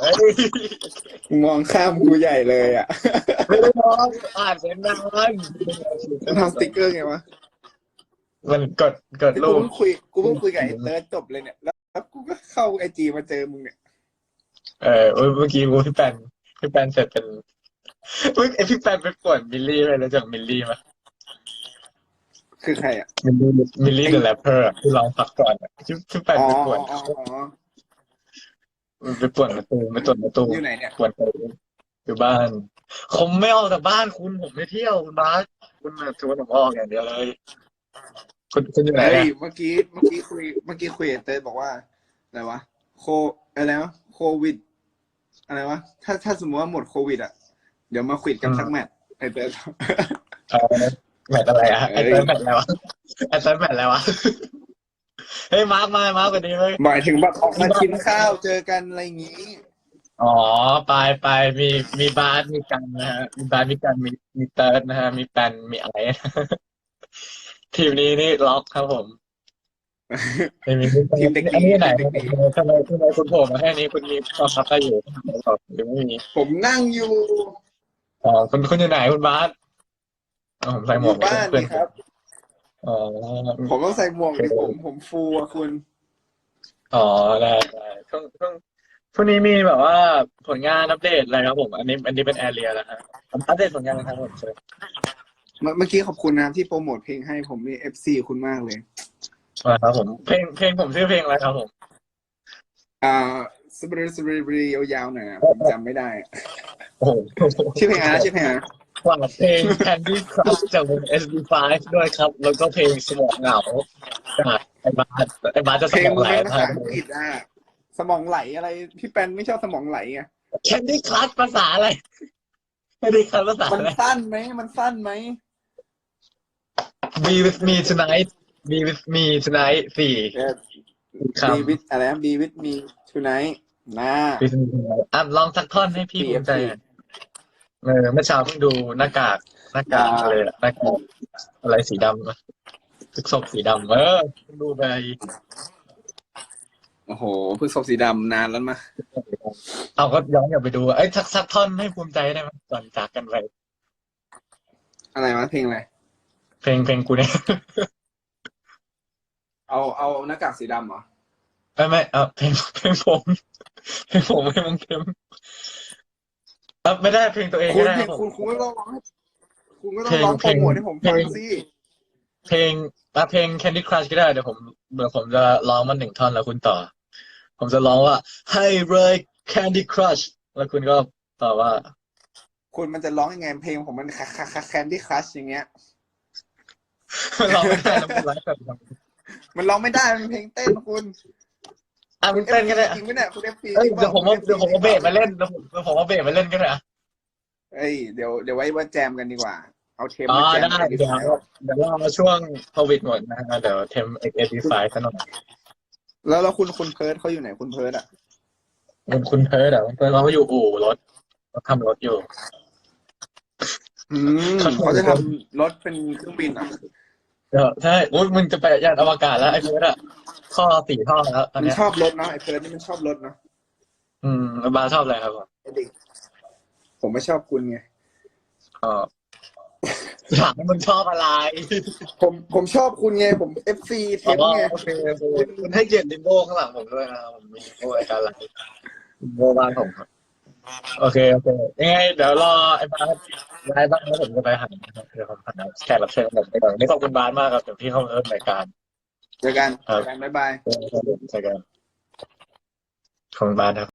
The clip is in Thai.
เฮ้ยมึงมองข้ามกูใหญ่เลยอะไม่ได้มองอ่านเสียงดังมันทำสติ๊กเกอร์ไงวะมันกดกดกูรูปเพิ่งคุยกูเพิ่งคุยกับไอ้เติร์ดจบเลยเนี่ยแล้วแล้วกูก็เข้าไอจีมาเจอมึงเนี่ยเออเมื่อกี้กูพี่แปนพี่แปนเสร็จเป็นเมื่อไอพี่แปนไปป่วนมิลลี่ไปแล้วจากมิลลี่มาคือใครอะมิลลี่มิลลี่เดอะแรปเปอร์ที่ร้องพักก่อนอะพี่พี่แปนอ๋อไปป่วนอ๋ออ๋อ ไปป่วนประตูไปป่วนประตูอยู่ไหนเนี่ยป่วนประตูอยู่บ้านผมไม่ออกจากบ้านคุณผมไม่เที่ยวคุณบาสคุณน่ะชวนผมออกอย่างเดียวเลย คุณคุณอยู่ไหนเฮ้ยอะเมื่อกี้เมื่อกี้คุยเมื่อกี้คุยกับเติร์ดบอกว่าอะไรวะโคอะไรวะโควิด อะไรวะถ้าถ้าสมมติว่าหมดโควิดอะ เดี๋ยวมาควิดกันสักแมตช์ไอเติร์ดเออแมตช์อะไรอะเอ้ไอ้ยเติร์ดแมตช์อะไรวะไอ้เติร์ดแมตช์อะไรวะ เฮ้ยมาร์กมามาร์กกันดีไหมหมายถึงแบบออกมากินข้าวเจอกันอะไรอย่างงี้ อ๋อไปไปมีมีบาสมีกันนะฮะมีบาสมีกันมีมีเติร์ดนะฮะมีแปนมีอะไร ทีมนี้นี่ล็อกครับผมไม่มีทีมเด็กดีอันนี้ไหนทีมเด็กดีทำไมทำไมคุณโผล่มาแค่นี้คุณมีความลับอะไรอยู่หรือไม่มีผมนั่งอยู่อ๋อคุณคุณอยู่ไหนคุณบาสอ๋อผมใส่หมอวกยู่บ้านเพื่อนนี่ครับ อ๋อผมต้องใส่หมวกดิผมผมฟูอะคุณ อ๋อได้ได้ช่วงช่วงช่วงนี้มีแบบว่าผลงานอัปเดตอะไรครับผม อันนี้อันนี้เป็นแอเรียแล้วครับอัปเดตผลงานนะครับผมเชิญเมื่อเมื่อกี้ขอบคุณนะครับที่โปรโมทเพลงให้ผมนี่เอฟซีคุณมากเลยมาครับผมเพลงเพลงผมชื่อเพลงอะไรครับผมอ่าสบรีสบรีบรียาวๆหน่อยอะผมจำไม่ได้ โอ้โห ชื่อเพลงอะไรนะชื่อเพลงอะไรนะ ฝากเพลง Candy Crush จากวง SB5 ด้วยครับ แล้วก็เพลงสมองเหงาจากไอ้บาสไอ้บาสจะเพสลงมองมันไหลเป็นภาครัษาบอังกฤษอะสมองไหลอะไร พี่แปนไม่ชอบสมองไหลไง Candy Crush ภาษาอะไร Candy Crush ภาษามันอะไร สั้นไหมมันสั้นไหม Be with me tonight Be with me tonight สี่เออคำ be with อะไรนะ be with me tonight นะ Be with me tonight อะลองสักท่อนให้พี่ภูมิใจหน่อย เออเมื่อเช้าเพิ่งดูหน้ากากหน้ากากอะไรอะหน้ากากอะไรสีดำอะทุกศพสีดำเออเพิ่งดูไปโอ้โหเพิ่งศพสีดำนานแล้วมาเอาก็ย้อนกลับไปดูเอ้ยสักสักท่อนให้ภูมิใจได้ไหมก่อนจากกันไปอะไรวะเพลงอะไร เพลงเพลงกูเนี่ยเอาเอาหน้ากากสีดำเหรอ ไม่ไม่เออเพลงเพลงผมเพลงผมเพลงมงเข็ม เออไม่ได้เพลงตัวเองคุก็ณได้เพคลรับงผมคุณคุณก็ต้องร้องให้คุณก็ต้อเพลงงร้องโปรโมทเพลงให้ผมฟังเพลงสิเพลงอะเพลง Candy Crush ก็ได้เดี๋ยวผมเดี๋ยวผมจะร้องมันหนึ่งท่อนแล้วคุณต่อ ผมจะร้องว่าให้เลย Candy Crush แล้วคุณก็ต่อว่า คุณมันจะร้องยังไงเพลงผมมันคาคาคาแคนดี้ครัชอย่างเงี้ย ร้องไม่ได้แล้วมันไลฟ์แบบนั้นมันร้องไม่ได้มันเป็นเพลงเต้นคุณ อะคุณเต้นก็ได้จริงไหมเนี่ยคุณเอฟซีเอ้ยเดี๋ยวผมเอาเดี๋ยวผมเอาเบสมาเล่นเดี๋ยวผมเดี๋ยวผมเอาเบสมาเล่นก็ได้อะเอ้ยเดี๋ยวเดี๋ยวไว้ว่าแจมกันดีกว่า เอาเทมอ๋อมาแจมได้กันดีเดี๋กยวว่าเดี๋ยวรอช่วงโควิดหมดนะฮะเดี๋ยวเทมเอ็กเอ็ดีไฟซะหน่อยแล้วแล้วคุณคุณเพิร์ดเขาอยู่ไหนคุณเพิร์ดอะคุณคุณเพิร์ดอะคุณเพิร์ดเขาก็อยู่อู่รถเขาทำรถอยู่ อืมเขาจะทำรถเป็นเครื่องบินเหรอะเดี๋ยวใช่อุ้ยมึงจะไปยานอวกาศแล้วไอ้เพิร์ดอะ ท่อสี่ท่อแล้วตอนมันเนี้ยชอบรถเนาะไอ้เพิร์ดนี่มันชอบรถเนาะอืมบาร์ชอบอะไรครับผมไอ้เด็กผมไม่ชอบคุณไงก็ถามว่ามึงชอบอะไรผมผมชอบคุณไงผมเอฟซีเทอ๋อมไงโอเคโอเคคุณให้เกียรติลิมโบข้างหลังผมด้วยนะครับผมมีลิมโบรายการหลังลิมโบบ้านผมครับโอเคโอเคยังไงเดี๋ยวรอไอ้บาสย้ายบ้านแล้วผมจะไปหานะครับเดี๋ยวผมหาแขกรับเชิญผมไปก่อนวันนี่ขอบคุณบาสมากครับเดี๋ยวพี่เข้ามาเริ่มรายการ เจอกันครับ เจอกันบ๊ายบาย เจอกันเจอกันขอบคุณบาสครับ